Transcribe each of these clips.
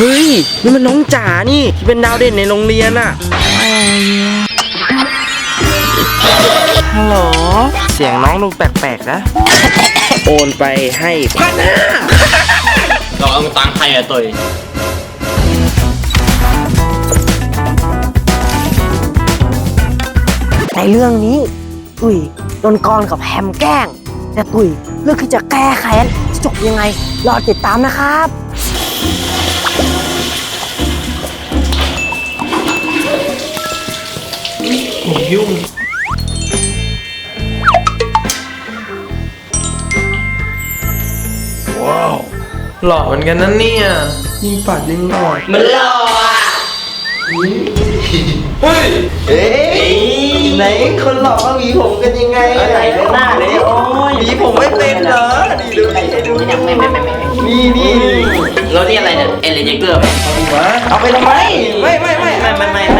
ฮ้ย นี่มันน้องจ๋านี่ที่เป็นดาวเด่นในโรงเรียนอะฮัลโหล เสียงน้องดูแปลกๆนะ โอนไปให้พันห้าเราเอาตังค์ใครอะตัวในเรื่องนี้ตุ๋ยโดนกรกับแฮมแกล้ง แต่ตุ๋ยเลือกที่จะแก้แค้นจะจบยังไง รอติดตามนะครับ ยุ่งหล่อเหมือนกันนั่นเนี่ยยิงปัดยิงหล่อมันหล่ออะเฮ้ยเอ๊ะไหนคนหล่อเขาหวีผมกันยังไงอะไหนดูหน้าเลยโอ้ยหวีผมไม่เป็นเหรอดีดูดีให้ดูไม่ไม่ไม่ไม่ไม่นี่นี่แล้วนี่อะไรเนี่ยเอเลเจเกอร์ไหมเอาไปทำไมไม่ไม่ไม่ไม่ไม่ไม่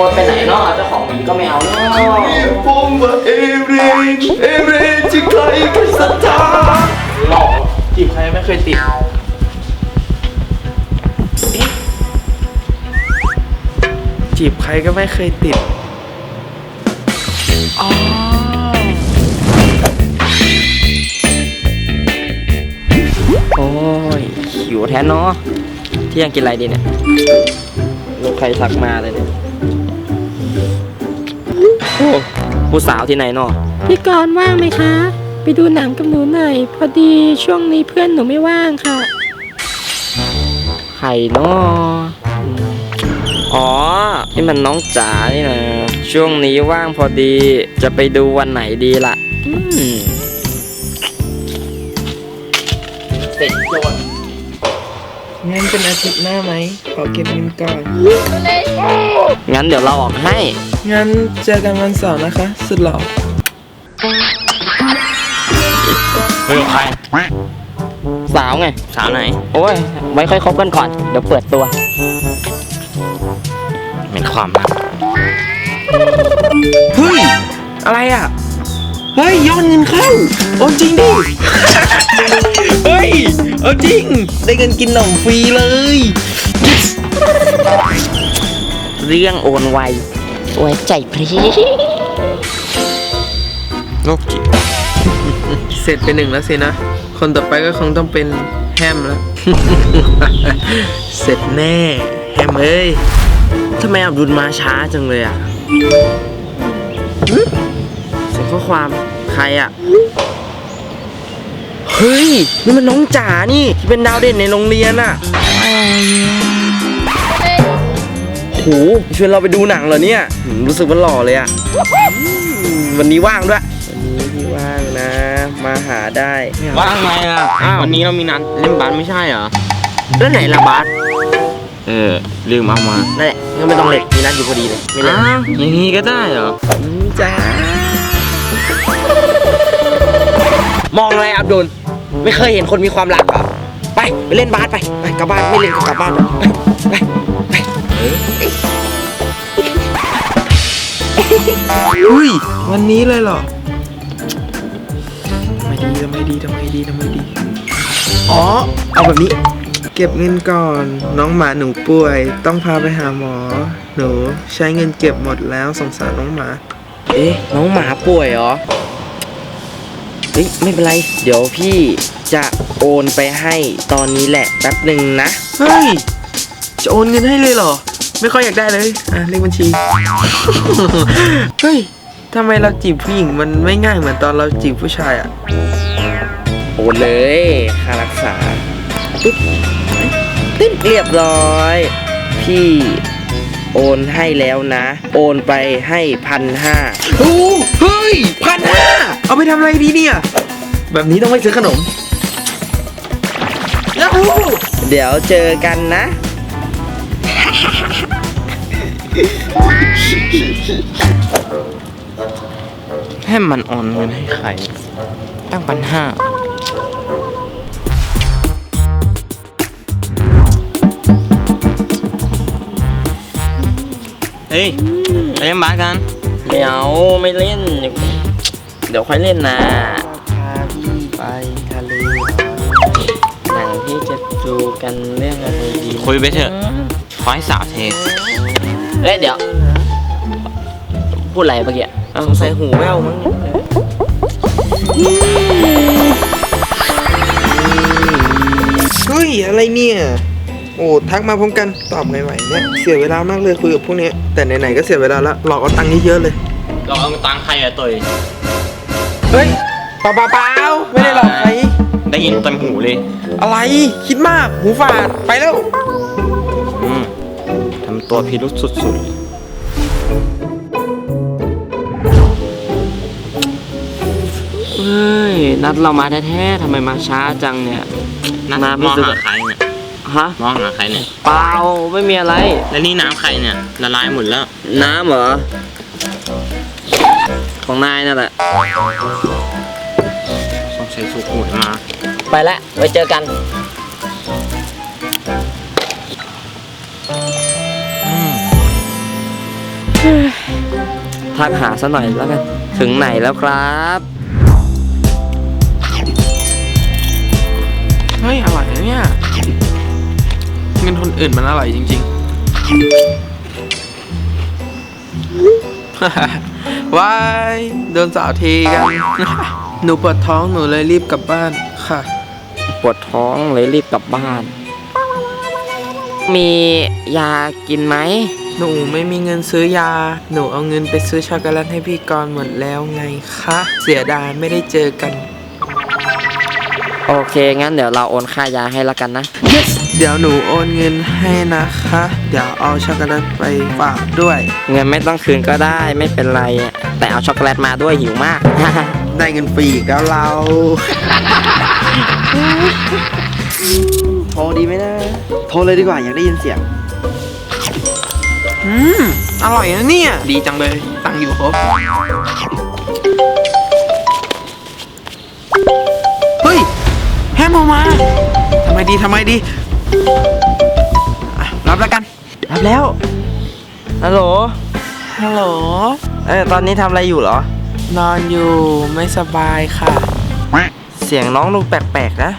โอนไปไหนเนาะเจ้าของหมีก็ไม่เอาเนาะผมว่าเอเรนเอเรนจะใครก็ศรัทธาหล่อจีบใครไม่เคยติดเอ๊ะจีบใครก็ไม่เคยติดอ๋อโอ้ยหิวแทนเนาะเที่ยงกินอะไรดีเนี่ยลูกใครทักมาเลยเนี่ย โอ้ผู้สาวที่ไหนเนาะพี่กรณ์ว่างไหมคะ ไปดูหนังกับหนูหน่อย พอดีช่วงนี้เพื่อนหนูไม่ว่างค่ะ ใครเนาะอืมอ๋อ นี่มันน้องจ๋านี่นะ ช่วงนี้ว่างพอดี จะไปดูวันไหนดีล่ะอืมเสร็จโจรงั้นเป็นอาทิตย์หน้าไหมขอเก็บเงินก่อน งั้นเดี๋ยวเราออกให้ งั้นเจอกันวันเสาร์นะคะ สุดหล่อเฮ้ยใครสาวไง สาวไหน โอ้ย ไว้ค่อยคบกันก่อน เดี๋ยวเปิดตัวเป็นความลับเฮ้ย อะไรอะ เฮ้ยยอดเงินเข้าโอ้จริงดิ เฮ้ย เอาจริง ได้เงินกินขนมฟรีเลย เรื่องโอนไว ไว้ใจพรีโรคจิตเสร็จไปหนึ่งแล้วสินะ คนต่อไปก็คงต้องเป็นแฮมแล้ว เสร็จแน่ แฮมเอ้ยทำไมอับดุลมาช้าจังเลยอะเสียงข้อความใครอะ เฮ้ย นี่มันน้องจ๋านี่ ที่เป็นดาวเด่นในโรงเรียนอะ ชวนเราไปดูหนังเหรอเนี่ยหืมรู้สึกว่าหล่อเลยอะอืมวันนี้ว่างด้วย วันนี้พี่ว่างนะ มาหาได้ว่างไงล่ะอ้าววันนี้เรามีนัดเล่นบาสไม่ใช่เหรอ แล้วไหนละบาสเออ ลืมเอามานั่นแหละงั้นไม่ต้องเล่นมีนัดอยู่พอดีเลยไม่เล่นอ้าวอย่างนี้ก็ได้เหรอ อืมจ้ามองอะไรอับดุลไม่เคยเห็นคนมีความรักเหรอไปไปเล่นบาสไปไปกลับบ้านไม่เล่นก็กลับบ้านไปไปไป อุ้ยวันนี้เลยเหรอทำไมดีทำไมดีทำไมดีทำไมดี อ๋อ เอาแบบนี้ เก็บเงินก่อนน้องหมาหนูป่วย ต้องพาไปหาหมอ หนูใช้เงินเก็บหมดแล้วสงสารน้องหมา เอ๊ะ น้องหมาป่วยเหรอ เฮ้ย ไม่เป็นไร เดี๋ยวพี่จะโอนไปให้ตอนนี้แหละแป๊บหนึ่งนะ เฮ้ย จะโอนเงินให้เลยเหรอ ไม่ค่อยอยากได้เลย อะเลขบัญชี เฮ้ยทำไมเราจีบผู้หญิงมันไม่ง่ายเหมือนตอนเราจีบผู้ชายอะ โอนเลยค่ารักษาปึ๊บปึ๊บเรียบร้อย พี่โอนให้แล้วนะ โอนไปให้พันห้าโอ้เฮ้ยพันห้าเอาไปทำอะไรดีเนี่ย แบบนี้ต้องไปซื้อขนมยาฮูเดี๋ยวเจอกันนะ ให้มันโอนเงินให้ใคร ตั้งพันห้าเฮ้ยไปเล่นบาสกันไม่เอาไม่เล่น เดี๋ยวค่อยเล่นนะพาพี่ไปทะเลหนังที่จะดูกันเรื่องอะไรดีคุยไปเถอะขอให้สาวเท เอ้ยเดี๋ยว พูดอะไรเมื่อกี้สงสัยหูแว่วมั้งเฮ้ยอะไรเนี่ย โอ้ทักมาพร้อมกันตอบไงไหวเนี่ยเสียเวลามากเลยคุยกับพวกเนี้ยแต่ไหนๆก็เสียเวลาละหลอกเอาตังค์เยอะๆเลยเราเอาตังค์ใครอะตุยเฮ้ยเปล่าเปล่าเปล่าไม่ได้หลอกใครได้ยินเต็มหูเลย อะไรคิดมากหูฝาดไปแล้วอืมทำ ตัวพิรุษสุดเฮ้ย นัดเรามาแท้ๆทำไมมาช้าจังเนี่ยๆนัดน้ำมองรู้สึกหาใครเนี่ยฮะมองหาใครเนี่ยเปล่าไม่มีอะไร แล้วนี่น้ำใครเนี่ยละลายหมดแล้ว น้ำเหรอ ของนายนั่นแหละสงสัยสุกหวยมา ไปแล้วไว้เจอกัน ทักหาซะหน่อยแล้วกัน ถึงไหนแล้วครับ เฮ้ย อร่อยนะเนี่ย เงินคนอื่นมันอร่อยจริง ๆ ว้ายโดนสาวทีกัน หนูปวดท้องหนูเลยรีบกลับบ้านค่ะ ปวดท้องเลยรีบกลับบ้าน มียากินไหม หนูไม่มีเงินซื้อยา หนูเอาเงินไปซื้อช็อกโกแลตให้พี่กรณ์หมดแล้วไงคะ เสียดายไม่ได้เจอกัน โอเค งั้นเดี๋ยวเราโอนค่ายาให้แล้วกันนะ yes เดี๋ยวหนูโอนเงินให้นะคะ เดี๋ยวเอาช็อกโกแลตไปฝากด้วย เงินไม่ต้องคืนก็ได้ไม่เป็นไร แต่เอาช็อกโกแลตมาด้วยหิวมาก ได้เงินฟรีอีกแล้วเรา โทรดีไหมนะ โทรเลยดีกว่าอยากได้ยินเสียง อืม อร่อยนะเนี่ย ดีจังเลย ตังค์อยู่ครบ เฮ้ย แฮมเอามาทำไมดีทำไมดีอะรับแล้วกัน รับแล้ว ฮัลโหล ฮัลโหล เออตอนนี้ทำอะไรอยู่เหรอ นอนอยู่ไม่สบายค่ะ เสียงน้องดูแปลกๆนะ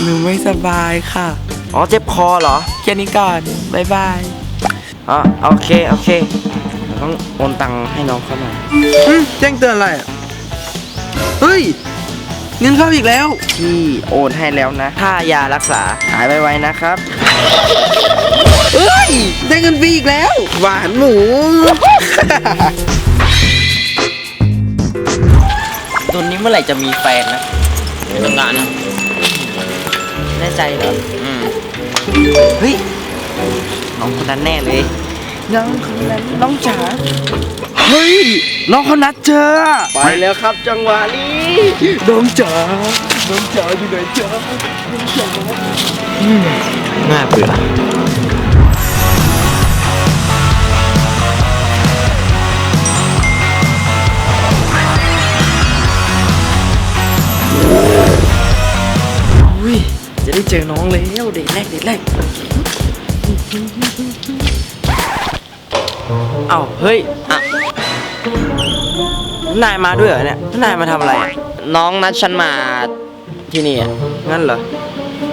หนูไม่สบายค่ะ อ๋อเจ็บคอเหรอ แค่นี้ก่อนบ๊ายบายอ๋อโอเค โอเคเดี๋ยวต้องโอนตังค์ให้น้องเขาหน่อยอืมแจ้งเตือนอะไรอะเฮ้ย เงินเข้าอีกแล้ว พี่โอนให้แล้วนะค่ายารักษาหายไวๆนะครับ เฮ้ย ได้เงินฟรีอีกแล้ว หวานหมูตัวนี้เมื่อไหร่จะมีแฟนนะไม่ต้องการนะแน่ใจเหรออืม เฮ้ยน้องคนนั้นแน่เลยน้องคนนั้นน้องจ๋าเฮ้ยน้องเขานัดเจอไปแล้วครับจังหวะนี้น้องจ๋าน้องจ๋าอยู่ไหนจ๋าน่าเบื่อ ได้เจอน้องแล้วเด็กแรกเด็กแรกเอ้าเฮ้ยอะนายมาด้วยเหรอเนี่ยนายมาทำอะไรอะน้องนัดฉันมาที่นี่อะงั้นเหรอ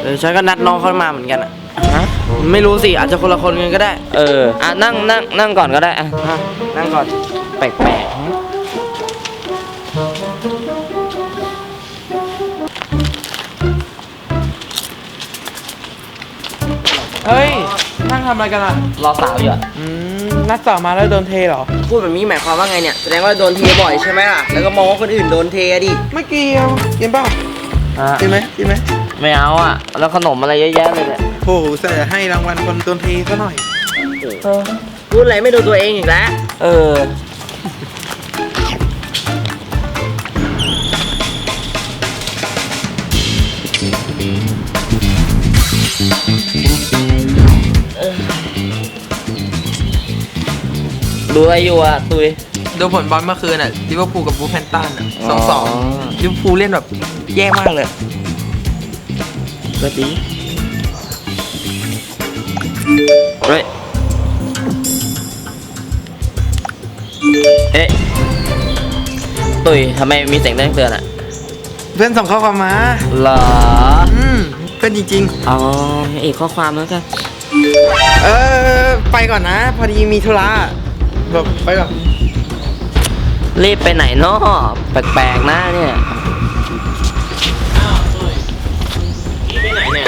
เออฉันก็นัดน้องเขามาเหมือนกันอะฮะไม่รู้สิอาจจะคนละคนกันก็ได้ เอออะนั่งนั่งนั่งก่อนก็ได้อะอะนั่งก่อนแปลกๆ ทำอะไรกันอะรอสาวอยู่อะอืมนัดสาวมาแล้วโดนเทเหรอ พูดแบบนี้หมายความว่าไงเนี่ย แสดงว่าโดนเทบ่อยใช่ไหมล่ะ แล้วก็มองว่าคนอื่นโดนเทอะดิ ไม่เกี่ยวกินเปล่าอะกินไหมกินไหมไม่เอาอะ แล้วขนมอะไรเยอะแยะเลยเนี่ยโอ้โหใส่ให้รางวัลคนโดนเทซะหน่อย พูดอะไรไม่ดูตัวเองอีกแล้ว เออ ดูอะไรอยู่อะตุย ดูผลบอลเมื่อคืนอะลิเวอร์พูลกับบูแพนตันอะสองสองลิเวอร์พูลเล่นแบบแย่มากเลย ก็ดีเฮ้ยเอ๊ะตุยทำไมมีเสียงแจ้งเตือนอะเพื่อนส่งข้อความมา เหรออืมเพื่อนจริง อ๋อเอกข้อความแล้วกันๆ เออ ไปก่อนนะ พอดีมีธุระ แบบไปก่อนรีบไปไหนเนาะแปลกๆนะเนี่ยพี่ไปไหนเนี่ย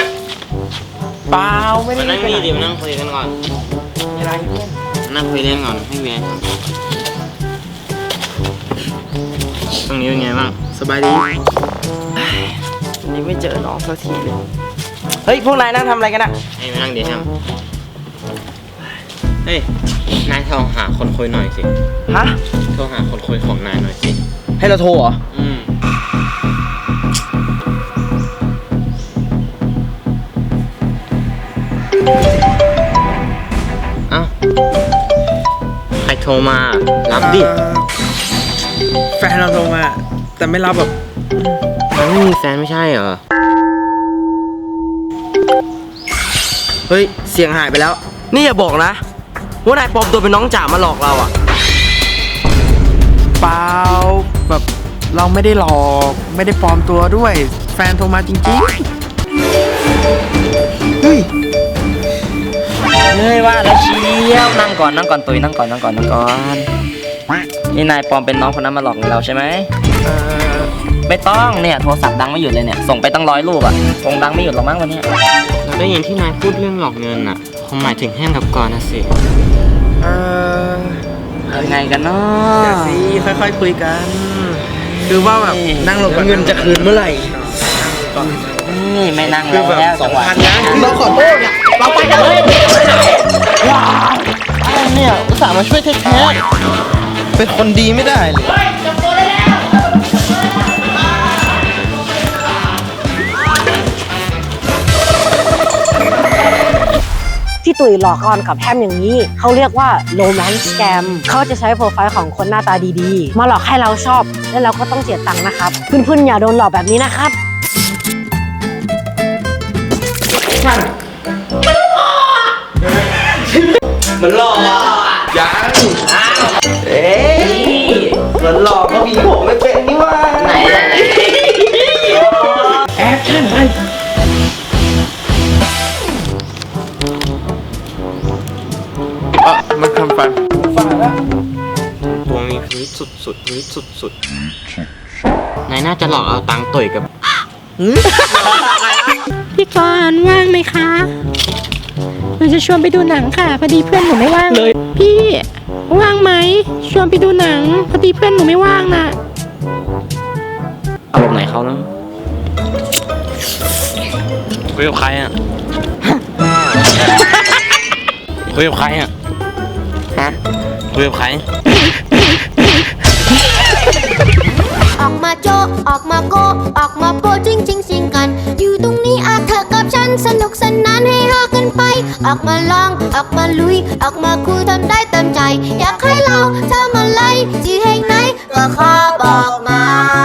เปล่าไม่ได้มานั่งไปนี่ไหนดิมานั่งคุยกันก่อนอะไรเพื่อนนั่งคุยเล่นก่อนให้เวียนตรงนี้เป็นไงบ้างสบายดีนี่ไม่เจอน้องสักทีเลยเฮ้ยพวกนายนั่งทำอะไรกันอะให้มานั่งดิแฮม เฮ้ย นายโทรหาคนคุยหน่อยสิ ฮะ โทรหาคนคุยของนายหน่อยสิ ให้เราโทรเหรอ อืม เอ้า ใครโทรมา รับดิเอ่อแฟนเราโทรมา แต่ไม่รับแบบมันไม่มีแฟนไม่ใช่เหรอ เฮ้ย เสียงหายไปแล้ว นี่อย่าบอกนะ ว่านายปลอมตัวเป็นน้องจ๋ามาหลอกเราอะเปล่าแบบเราไม่ได้หลอกไม่ได้ปลอมตัวด้วย แฟนโทรมาจริงๆเฮ้ยเฮ้ยว่าแล้วเชียวนั่งก่อนนั่งก่อนตุยนั่งก่อนนั่งก่อนนั่งก่อนนี่นายปลอมเป็นน้องคนนั้นมาหลอกเราใช่ไหมเอ่อไม่ต้องเนี่ยโทรศัพท์ดังไม่หยุดเลยเนี่ยส่งไปตั้งร้อยรูปอะคงดังไม่หยุดหรอกมั้งวันเนี้ยเรา ได้ยินที่นายพูดเรื่องหลอกเงินน่ะคงหมายถึงแห้งกับกรนะสิ เอ่อยังไงกันเนาเดี๋ยวะสิค่อยๆคุยกัน คือว่าแบบนั่งลงก่อนเงินจะคืนเมื่อไหร่นี่ไม่นั่งแล้วแล้วจังหวะนี้เราขอโทษนะเราไปกันเลยว้าวอะไรเนี่ยอุตส่าห์มาช่วยแท้ๆเป็นคนดีไม่ได้เลย ตุ๋ยหลอกออนกับแฮมอย่างนี้ เขาเรียกว่า romance scam เขาจะใช้โปรไฟล์ของคนหน้าตาดีๆ มาหลอกให้เราชอบ แล้วเราก็ต้องเสียตังค์นะครับเพื่อนๆอย่าโดนหลอกแบบนี้นะครับมันหลอกอะยังเอ๊ะมันหลอกก็มีผมไม่เป็นนี่ว่าไหนไหนเอ มันทำฟันตัวมีพิรุษสุดๆพิรุษสุดๆนายน่าจะหลอกเอาตังค์ต่อยกับพี่กรณ์ว่างไหมคะหนูจะชวนไปดูหนังค่ะ พอดีเพื่อนหนูไม่ว่างเลย พี่ว่างไหมชวนไปดูหนัง พอดีเพื่อนหนูไม่ว่างน่ะอารมณ์ไหนเขานะคุยกับใครอะคุยกับใครอะ นะคุยกับใครออกมาโจออกมาโกออกมาโปจริงจริงสิงกัน อยู่ตรงนี้อาเธอกับฉันสนุกสนานให้ฮากันไป ออกมาลอง ออกมาลุย ออกมาคุยทำได้เต็มใจ อยากให้เราทำอะไรที่แห่งไหนก็ขอบอกมา